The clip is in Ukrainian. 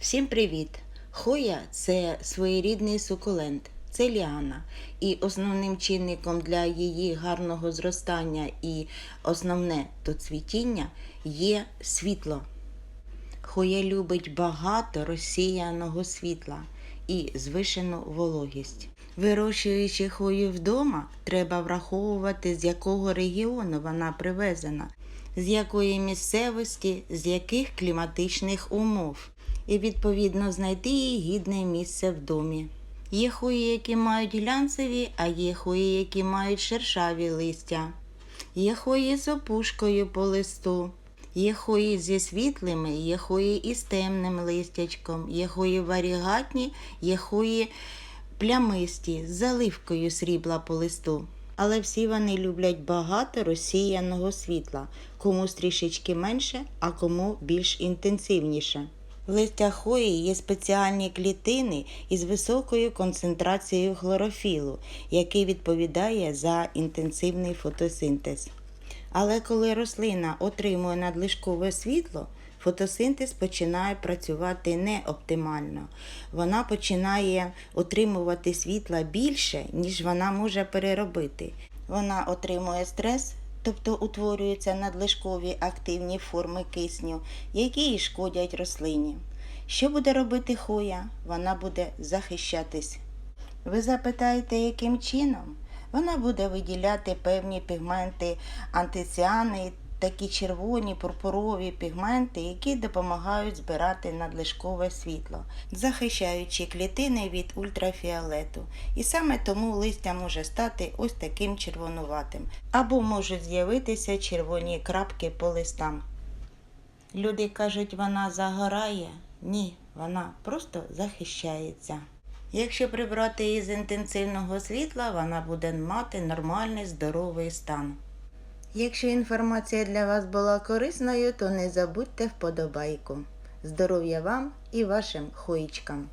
Всім привіт! Хоя це своєрідний сукулент, це ліана. І основним чинником для її гарного зростання і основне то цвітіння є світло. Хоя любить багато розсіяного світла і звишену вологість. Вирощуючи хою вдома, треба враховувати, з якого регіону вона привезена, з якої місцевості, з яких кліматичних умов, і відповідно знайти їй гідне місце в домі. Є хої, які мають глянцеві, а є хої, які мають шершаві листя. Є хої з опушкою по листу. Є хої зі світлими, є хої із темним листячком, є хої варігатні, є хої плямисті з заливкою срібла по листу. Але всі вони люблять багато розсіяного світла, комусь трішечки менше, а кому більш інтенсивніше. В листях хої є спеціальні клітини із високою концентрацією хлорофілу, який відповідає за інтенсивний фотосинтез. Але коли рослина отримує надлишкове світло, фотосинтез починає працювати неоптимально. Вона починає отримувати світла більше, ніж вона може переробити. Вона отримує стрес, тобто утворюються надлишкові активні форми кисню, які і шкодять рослині. Що буде робити хоя? Вона буде захищатись. Ви запитаєте, яким чином? Вона буде виділяти певні пігменти антиціани, такі червоні, пурпурові пігменти, які допомагають збирати надлишкове світло, захищаючи клітини від ультрафіолету. І саме тому листя може стати ось таким червонуватим, або можуть з'явитися червоні крапки по листам. Люди кажуть, вона загорає. Ні, вона просто захищається. Якщо прибрати її з інтенсивного світла, вона буде мати нормальний здоровий стан. Якщо інформація для вас була корисною, то не забудьте вподобайку. Здоров'я вам і вашим хоїчкам!